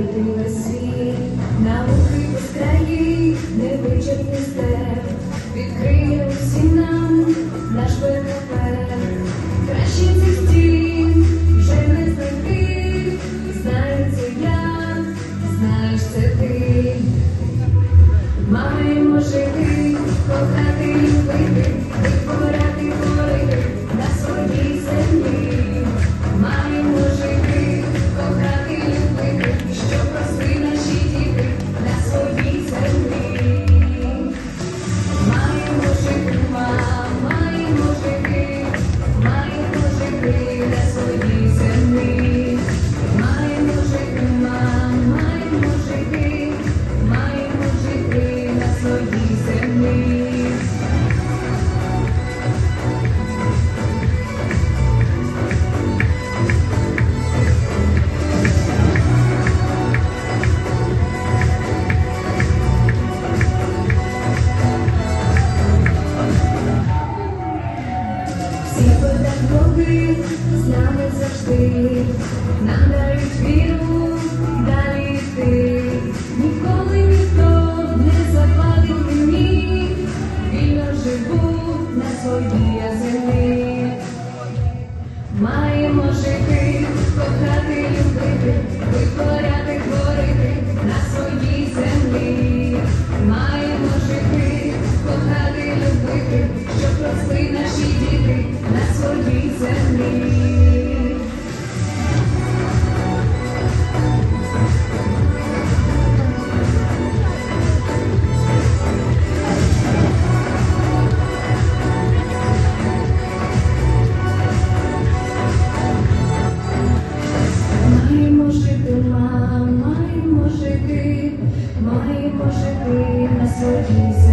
Видила світ на луки без країни. you, that's what we do. любви з нами завжди, нам дарить віру, далі йти. Ніколи ніхто не запалив мені, вільно живу на своїй землі. Маємо жити. Thank.